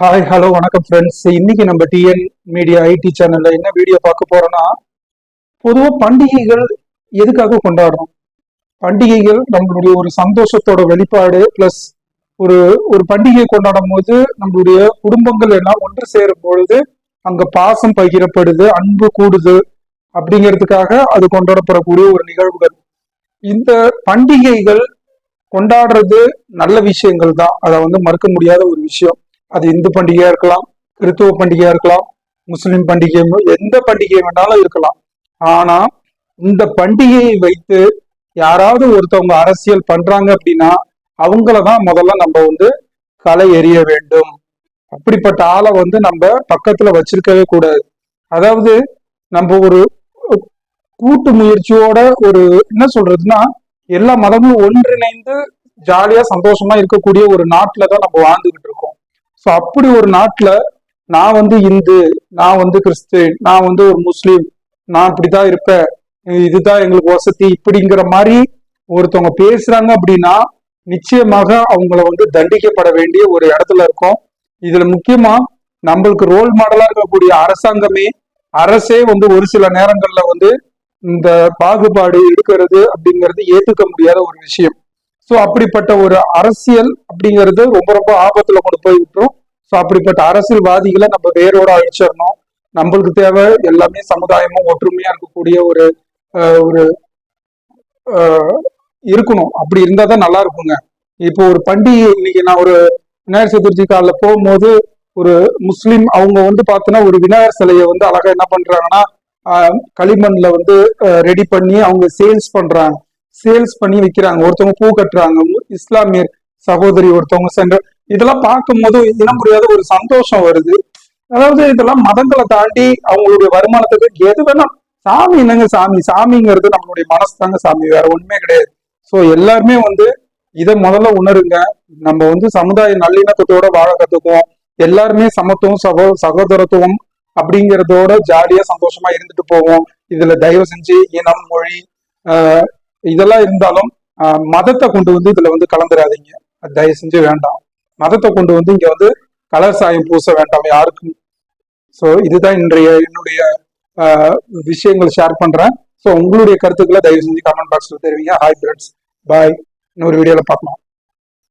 Hi hello வணக்கம் friends இன்னைக்கு நம்ம டிஎன் மீடியா ஐடி சேனல்ல என்ன வீடியோ பார்க்க போறோம்னா பொதுவாக பண்டிகைகள் எதுக்காக கொண்டாடுறோம்? பண்டிகைகள் நம்மளுடைய ஒரு சந்தோஷத்தோட வெளிப்பாடு ப்ளஸ் ஒரு ஒரு பண்டிகை கொண்டாடும் போது நம்மளுடைய குடும்பங்கள் எல்லாம் ஒன்று சேரும் பொழுது அங்க பாசம் பகிரப்படுது அன்பு கூடுது அப்படிங்கிறதுக்காக அது கொண்டாடப்படக்கூடிய ஒரு நிகழ்வுகள். இந்த பண்டிகைகள் கொண்டாடுறது நல்ல விஷயங்கள் தான். அதை வந்து மறுக்க முடியாத ஒரு விஷயம். அது இந்து பண்டிகையா இருக்கலாம் கிறித்துவ பண்டிகையா இருக்கலாம் முஸ்லிம் பண்டிகை எந்த பண்டிகை வேணாலும் இருக்கலாம். ஆனா இந்த பண்டிகையை வைத்து யாராவது ஒருத்தவங்க அரசியல் பண்றாங்க அப்படின்னா அவங்களதான் முதல்ல நம்ம வந்து களை எறிய வேண்டும். அப்படிப்பட்ட ஆளை வந்து நம்ம பக்கத்துல வச்சிருக்கவே கூடாது. அதாவது நம்ம ஒரு கூட்டு முயற்சியோட ஒரு என்ன சொல்றதுன்னா எல்லா மதமும் ஒன்றிணைந்து ஜாலியா சந்தோஷமா இருக்கக்கூடிய ஒரு நாட்டுல தான் நம்ம வாழ்ந்துகிட்டு ஸோ அப்படி ஒரு நாட்டுல நான் வந்து இந்து நான் வந்து கிறிஸ்டின் நான் வந்து ஒரு முஸ்லீம் நான் இப்படிதான் இருப்பேன் இதுதான் எங்களுக்கு வசதி இப்படிங்கிற மாதிரி ஒருத்தவங்க பேசுறாங்க அப்படின்னா நிச்சயமாக அவங்கள வந்து தண்டிக்கப்பட வேண்டிய ஒரு இடத்துல இருக்கும். இதுல முக்கியமா நம்மளுக்கு ரோல் மாடலா இருக்கக்கூடிய அரசாங்கமே அரசே வந்து ஒரு சில நேரங்கள்ல வந்து இந்த பாகுபாடு எடுக்கிறது அப்படிங்கிறது ஏத்துக்க முடியாத ஒரு விஷயம். ஸோ அப்படிப்பட்ட ஒரு அரசியல் அப்படிங்கிறது ரொம்ப ரொம்ப ஆபத்துல கொண்டு போய் விட்டுரும். ஸோ அப்படிப்பட்ட அரசியல்வாதிகளை நம்ம வேரோட அழிச்சிடணும். நம்மளுக்கு தேவை எல்லாமே சமுதாயமும் ஒற்றுமையா இருக்கக்கூடிய ஒரு ஒரு இருக்கணும். அப்படி இருந்தா தான் நல்லா இருக்குங்க. இப்போ ஒரு பண்டிகை இன்னைக்கு நான் ஒரு விநாயகர் சதுர்த்தி காலில் போகும்போது ஒரு முஸ்லீம் அவங்க வந்து பார்த்தோன்னா ஒரு விநாயகர் சிலையை வந்து அழகா என்ன பண்றாங்கன்னா களிமண்ல வந்து ரெடி பண்ணி அவங்க சேல்ஸ் பண்றாங்க. சேல்ஸ் பண்ணி விற்கிறாங்க ஒருத்தவங்க பூ கட்டுறாங்க. இஸ்லாமியர் சகோதரி ஒருத்தவங்க சென்ற இதெல்லாம் பார்க்கும் போது இனம் முடியாத ஒரு சந்தோஷம் வருது. அதாவது இதெல்லாம் மதங்களை தாண்டி அவங்களுடைய வருமானத்துக்கு எது வேணா சாமி என்னங்க சாமி? சாமிங்கிறது நம்மளுடைய மனசு தாங்க சாமி வேற ஒண்ணுமே கிடையாது. ஸோ எல்லாருமே வந்து இதை முதல்ல உணருங்க. நம்ம வந்து சமுதாய நல்லிணக்கத்தோட வாழ கத்துக்குவோம். எல்லாருமே சமத்துவம் சகோ சகோதரத்துவம் அப்படிங்கிறதோட ஜாலியா சந்தோஷமா இருந்துட்டு போவோம். இதுல தயவு செஞ்சு இனம் மொழி இதெல்லாம் இருந்தாலும் மதத்தை கொண்டு வந்து இதுல வந்து கலந்துடாதீங்க தயவு செஞ்சு வேண்டாம். மதத்தை கொண்டு வந்து இங்க வந்து கலர் சாயம் பூச வேண்டாம் யாருக்கும். ஸோ இதுதான் இன்றைய என்னுடைய விஷயங்கள் ஷேர் பண்றேன். ஸோ உங்களுடைய கருத்துக்களை தயவு செஞ்சு கமெண்ட் பாக்ஸ்ல தெரிவிங்க. ஹாய் ஃப்ரெண்ட்ஸ் பாய் இன்னொரு வீடியோல பார்க்கலாம்.